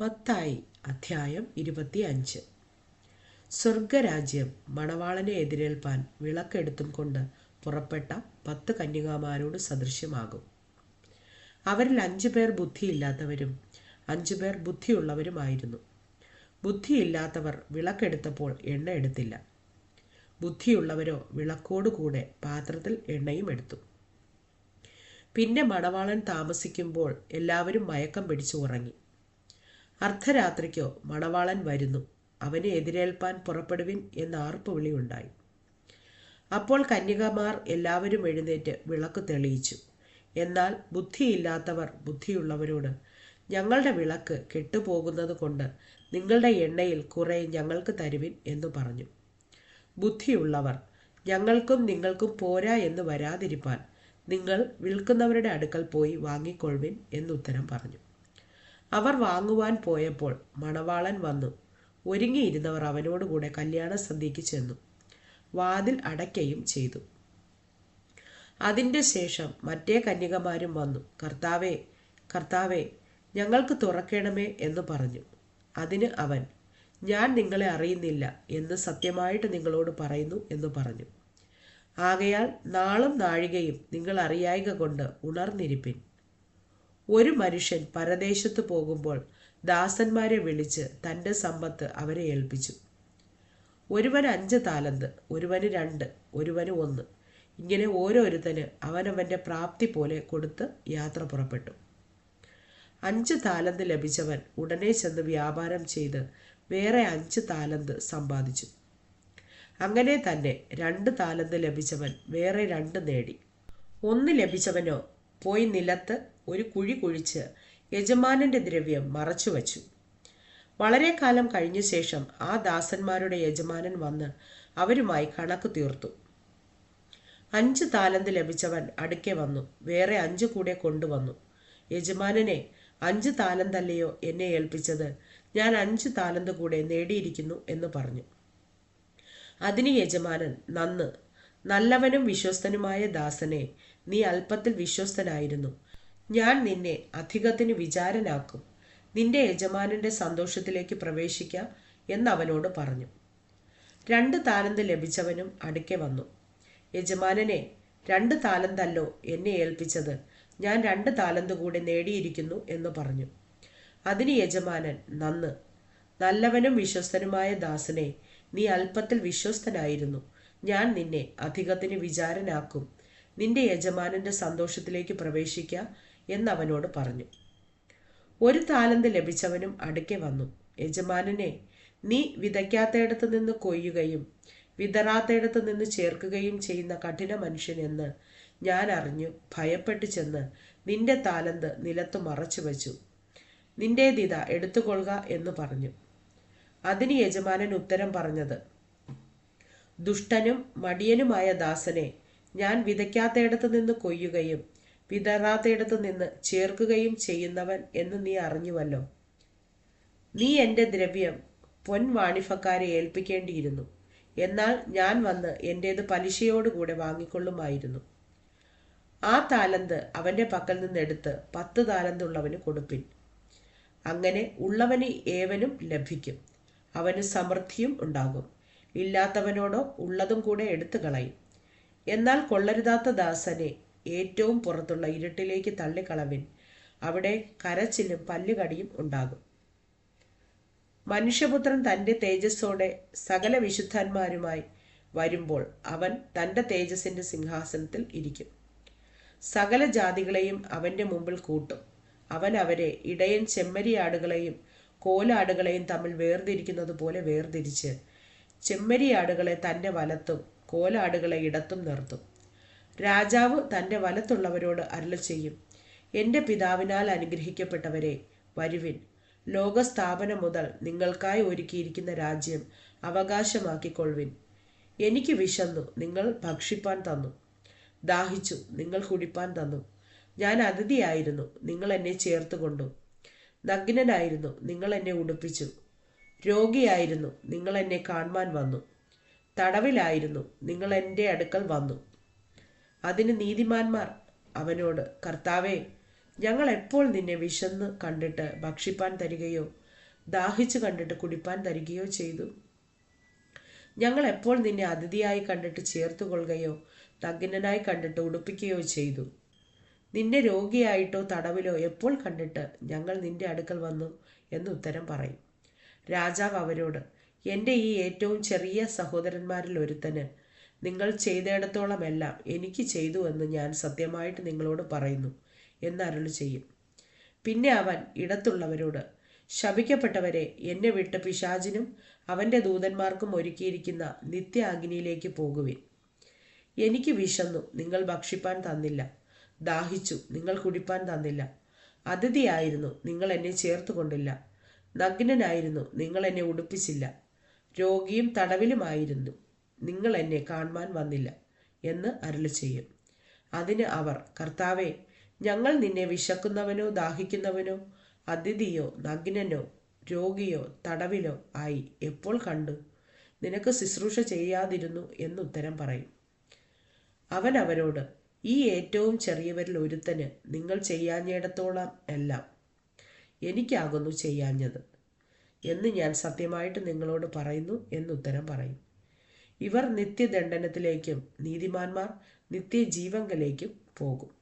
മത്തായി അധ്യായം ഇരുപത്തി അഞ്ച് സ്വർഗരാജ്യം മണവാളനെ എതിരേൽപ്പാൻ വിളക്കെടുത്തും കൊണ്ട് പുറപ്പെട്ട പത്ത് കന്യകാമാരോട് സദൃശ്യമാകും. അവരിൽ അഞ്ചു പേർ ബുദ്ധിയില്ലാത്തവരും അഞ്ചു പേർ ബുദ്ധിയുള്ളവരുമായിരുന്നു. ബുദ്ധിയില്ലാത്തവർ വിളക്കെടുത്തപ്പോൾ എണ്ണ എടുത്തില്ല. ബുദ്ധിയുള്ളവരോ വിളക്കോടുകൂടെ പാത്രത്തിൽ എണ്ണയും എടുത്തു. പിന്നെ മണവാളൻ താമസിക്കുമ്പോൾ എല്ലാവരും മയക്കം പിടിച്ചു ഉറങ്ങി. അർദ്ധരാത്രിക്കോ മണവാളൻ വരുന്നു. അവനെ എതിരേൽപ്പാൻ പുറപ്പെടുവിൻ എന്ന ആർപ്പ് വിളിയുണ്ടായി അപ്പോൾ കന്യകമാർ എല്ലാവരും എഴുന്നേറ്റ് വിളക്ക് തെളിയിച്ചു. എന്നാൽ ബുദ്ധിയില്ലാത്തവർ ബുദ്ധിയുള്ളവരോട് ഞങ്ങളുടെ വിളക്ക് കെട്ടുപോകുന്നത് കൊണ്ട് നിങ്ങളുടെ എണ്ണയിൽ കുറേ ഞങ്ങൾക്ക് തരുവിൻ എന്ന് പറഞ്ഞു. ബുദ്ധിയുള്ളവർ ഞങ്ങൾക്കും നിങ്ങൾക്കും പോരാ എന്ന് വരാതിരിപ്പാൻ നിങ്ങൾ വിൽക്കുന്നവരുടെ അടുക്കൽ പോയി വാങ്ങിക്കൊള്ളുവിൻ എന്നുത്തരം പറഞ്ഞു. അവർ വാങ്ങുവാൻ പോയപ്പോൾ മണവാളൻ വന്നു. ഒരുങ്ങിയിരുന്നവർ അവനോടുകൂടെ കല്യാണ സന്ധ്യയ്ക്ക് ചെന്നു. വാതിൽ അടയ്ക്കയും ചെയ്തു. അതിന്റെ ശേഷം മറ്റേ കന്യകമാരും വന്നു. കർത്താവേ കർത്താവേ ഞങ്ങൾക്ക് തുറക്കണമേ എന്ന് പറഞ്ഞു. അതിന് അവൻ ഞാൻ നിങ്ങളെ അറിയുന്നില്ല എന്ന് സത്യമായിട്ട് നിങ്ങളോട് പറയുന്നു എന്ന് പറഞ്ഞു. ആകയാൽ നാളും നാഴികയും നിങ്ങൾ അറിയായിക കൊണ്ട് ഉണർന്നിരിപ്പിൻ. ഒരു മനുഷ്യൻ പരദേശത്ത് പോകുമ്പോൾ ദാസന്മാരെ വിളിച്ച് തന്റെ സമ്പത്ത് അവരെ ഏൽപ്പിച്ചു. ഒരുവന് അഞ്ച് താലന്ത് ഒരുവന് രണ്ട് ഒരുവന് ഒന്ന്. ഇങ്ങനെ ഓരോരുത്തന് അവനവന്റെ പ്രാപ്തി പോലെ കൊടുത്ത് യാത്ര പുറപ്പെട്ടു. അഞ്ച് താലന്ത് ലഭിച്ചവൻ ഉടനെ ചെന്ന് വ്യാപാരം ചെയ്ത് വേറെ അഞ്ച് താലന്ത് സമ്പാദിച്ചു. അങ്ങനെ തന്നെ രണ്ട് താലന്ത് ലഭിച്ചവൻ വേറെ രണ്ട് നേടി. ഒന്ന് ലഭിച്ചവനോ പോയി നിലത്ത് ഒരു കുഴി കുഴിച്ച് യജമാനന്റെ ദ്രവ്യം മറച്ചു വച്ചു. വളരെ കാലം കഴിഞ്ഞ ശേഷം ആ ദാസന്മാരുടെ യജമാനൻ വന്ന് അവരുമായി കണക്ക് തീർത്തു. അഞ്ച് താലന്ത് ലഭിച്ചവൻ അടുക്കെ വന്നു. വേറെ അഞ്ച് കൂടെ കൊണ്ടുവന്നു. യജമാനനെ അഞ്ച് താലന്തല്ലയോ എന്നെ ഏൽപ്പിച്ചത്? ഞാൻ അഞ്ച് താലന്ത് കൂടെ നേടിയിരിക്കുന്നു എന്ന് പറഞ്ഞു. അതിന് യജമാനൻ നന്ന് നല്ലവനും വിശ്വസ്തനുമായ ദാസനെ നീ അല്പത്തിൽ വിശ്വസ്തനായിരുന്നു. ഞാൻ നിന്നെ അധികത്തിന് വിചാരനാക്കും. നിന്റെ യജമാനന്റെ സന്തോഷത്തിലേക്ക് പ്രവേശിക്കാം എന്നവനോട് പറഞ്ഞു. രണ്ട് താലന്ത് ലഭിച്ചവനും അടുക്കെ വന്നു. യജമാനനെ രണ്ട് താലന്തല്ലോ എന്നെ ഏൽപ്പിച്ചത്. ഞാൻ രണ്ട് താലന്ത് കൂടെ നേടിയിരിക്കുന്നു എന്ന് പറഞ്ഞു. അതിന് യജമാനൻ നന്ന് നല്ലവനും വിശ്വസ്തനുമായ ദാസനെ നീ അല്പത്തിൽ വിശ്വസ്തനായിരുന്നു. ഞാൻ നിന്നെ അധികത്തിന് വിചാരനാക്കും. നിന്റെ യജമാനന്റെ സന്തോഷത്തിലേക്ക് പ്രവേശിക്ക എന്നവനോട് പറഞ്ഞു. ഒരു താലന്ത് ലഭിച്ചവനും അടുക്കെ വന്നു. യജമാനനെ നീ വിതയ്ക്കാത്തയിടത്ത് നിന്ന് കൊയ്യുകയും വിതറാത്തയിടത്ത് നിന്ന് ചേർക്കുകയും ചെയ്യുന്ന കഠിന മനുഷ്യൻ എന്ന് ഞാൻ അറിഞ്ഞു. ഭയപ്പെട്ടു ചെന്ന് നിന്റെ താലന്ത് നിലത്ത് മറച്ചു വച്ചു. നിന്റേതിത എടുത്തുകൊള്ളുക എന്ന് പറഞ്ഞു. അതിന് യജമാനൻ ഉത്തരം പറഞ്ഞത് ദുഷ്ടനും മടിയനുമായ ദാസനെ ഞാൻ വിതയ്ക്കാത്തയിടത്ത് നിന്ന് കൊയ്യുകയും വിതറാത്തയിടത്ത് നിന്ന് ചേർക്കുകയും ചെയ്യുന്നവൻ എന്ന് നീ അറിഞ്ഞുവല്ലോ. നീ എന്റെ ദ്രവ്യം പൊൻവാണിഫക്കാരെ ഏൽപ്പിക്കേണ്ടിയിരുന്നു. എന്നാൽ ഞാൻ വന്ന് എന്റേത് പലിശയോടുകൂടെ വാങ്ങിക്കൊള്ളുമായിരുന്നു. ആ താലന്ത് അവന്റെ പക്കൽ നിന്നെടുത്ത് പത്ത് താലന്തുള്ളവന് കൊടുപ്പിൻ. അങ്ങനെ ഉള്ളവന് ഏവനും ലഭിക്കും. അവന് സമൃദ്ധിയും ഉണ്ടാകും. ഇല്ലാത്തവനോടോ ഉള്ളതും കൂടെ എടുത്തു കളയും. എന്നാൽ കൊള്ളരുതാത്ത ദാസനെ ഏറ്റവും പുറത്തുള്ള ഇരുട്ടിലേക്ക് തള്ളിക്കളവിൻ. അവിടെ കരച്ചിലും പല്ലുകടിയും ഉണ്ടാകും. മനുഷ്യപുത്രൻ തന്റെ തേജസ്സോടെ സകല വിശുദ്ധന്മാരുമായി വരുമ്പോൾ അവൻ തന്റെ തേജസ്സിന്റെ സിംഹാസനത്തിൽ ഇരിക്കും. സകല ജാതികളെയും അവന്റെ മുമ്പിൽ കൂട്ടും. അവൻ അവരെ ഇടയൻ ചെമ്മരിയാടുകളെയും കോലാടുകളെയും തമ്മിൽ വേർതിരിക്കുന്നത് പോലെ വേർതിരിച്ച് ചെമ്മരിയാടുകളെ തന്റെ വലത്തും കോലാടുകളെ ഇടത്തും നിർത്തും. രാജാവ് തന്റെ വലത്തുള്ളവരോട് അരുള ചെയ്യും എന്റെ പിതാവിനാൽ അനുഗ്രഹിക്കപ്പെട്ടവരെ വരുവിൻ. ലോകസ്ഥാപനം മുതൽ നിങ്ങൾക്കായി ഒരുക്കിയിരിക്കുന്ന രാജ്യം അവകാശമാക്കിക്കൊള്ളുവിൻ. എനിക്ക് വിശന്നു നിങ്ങൾ ഭക്ഷിപ്പാൻ തന്നു. ദാഹിച്ചു നിങ്ങൾ കുടിപ്പാൻ തന്നു. ഞാൻ അതിഥിയായിരുന്നു നിങ്ങൾ എന്നെ ചേർത്ത് കൊണ്ടു നഗ്നനായിരുന്നു നിങ്ങൾ എന്നെ ഉടുപ്പിച്ചു. രോഗിയായിരുന്നു നിങ്ങൾ എന്നെ കാണുവാൻ വന്നു. തടവിലായിരുന്നു. നിങ്ങൾ എന്റെ അടുക്കൽ വന്നു. അതിന് നീതിമാന്മാർ അവനോട് കർത്താവേ ഞങ്ങൾ എപ്പോൾ നിന്നെ വിശന്ന് കണ്ടിട്ട് ഭക്ഷിപ്പാൻ തരികയോ ദാഹിച്ചു കണ്ടിട്ട് കുടിപ്പാൻ തരികയോ ചെയ്തു? ഞങ്ങൾ എപ്പോൾ നിന്നെ അതിഥിയായി കണ്ടിട്ട് ചേർത്തുകൊള്ളുകയോ നഗ്നനായി കണ്ടിട്ട് ഉടുപ്പിക്കുകയോ ചെയ്തു? നിന്നെ രോഗിയായിട്ടോ തടവിലോ എപ്പോൾ കണ്ടിട്ട് ഞങ്ങൾ നിന്റെ അടുക്കൽ വന്നു? എന്ന് ഉത്തരം പറയും. രാജാവ് അവരോട് എന്റെ ഈ ഏറ്റവും ചെറിയ സഹോദരന്മാരിൽ ഒരുത്തന് നിങ്ങൾ ചെയ്തിടത്തോളമെല്ലാം എനിക്ക് ചെയ്തു എന്ന് ഞാൻ സത്യമായിട്ട് നിങ്ങളോട് പറയുന്നു എന്നരുളി ചെയ്യും. പിന്നെ അവൻ ഇടത്തുള്ളവരോട് ശപിക്കപ്പെട്ടവരെ എന്നെ വിട്ട് പിശാചിനും അവന്റെ ദൂതന്മാർക്കും ഒരുക്കിയിരിക്കുന്ന നിത്യ അഗ്നിയിലേക്ക് പോകുവിൻ. എനിക്ക് വിശന്നു നിങ്ങൾ ഭക്ഷിപ്പാൻ തന്നില്ല. ദാഹിച്ചു നിങ്ങൾ കുടിപ്പാൻ തന്നില്ല. അതിഥിയായിരുന്നു നിങ്ങൾ എന്നെ ചേർത്തുകൊണ്ടില്ല. നഗ്നനായിരുന്നു നിങ്ങൾ എന്നെ ഉടുപ്പിച്ചില്ല. രോഗിയും തടവിലുമായിരുന്നു. നിങ്ങൾ എന്നെ കാണുവാൻ വന്നില്ല എന്ന് അരുളി ചെയ്യും അതിന് അവർ കർത്താവെ ഞങ്ങൾ നിന്നെ വിശക്കുന്നവനോ ദാഹിക്കുന്നവനോ അതിഥിയോ നഗ്നനോ രോഗിയോ തടവിലോ ആയി എപ്പോൾ കണ്ടു? നിനക്ക് ശുശ്രൂഷ ചെയ്യാതിരുന്നു എന്നുത്തരം പറയും. അവൻ അവരോട് ഈ ഏറ്റവും ചെറിയവരിൽ ഒരുത്തന് നിങ്ങൾ ചെയ്യാഞ്ഞിടത്തോളം എല്ലാം എനിക്കാകുന്നു ചെയ്യാഞ്ഞത്. എന്ന് ഞാൻ സത്യമായിട്ട് നിങ്ങളോട് പറയുന്നു എന്നുത്തരം പറയും. ഇവർ നിത്യദണ്ഡനത്തിലേക്കും നീതിമാന്മാർ നിത്യജീവങ്കലേക്കും പോകും.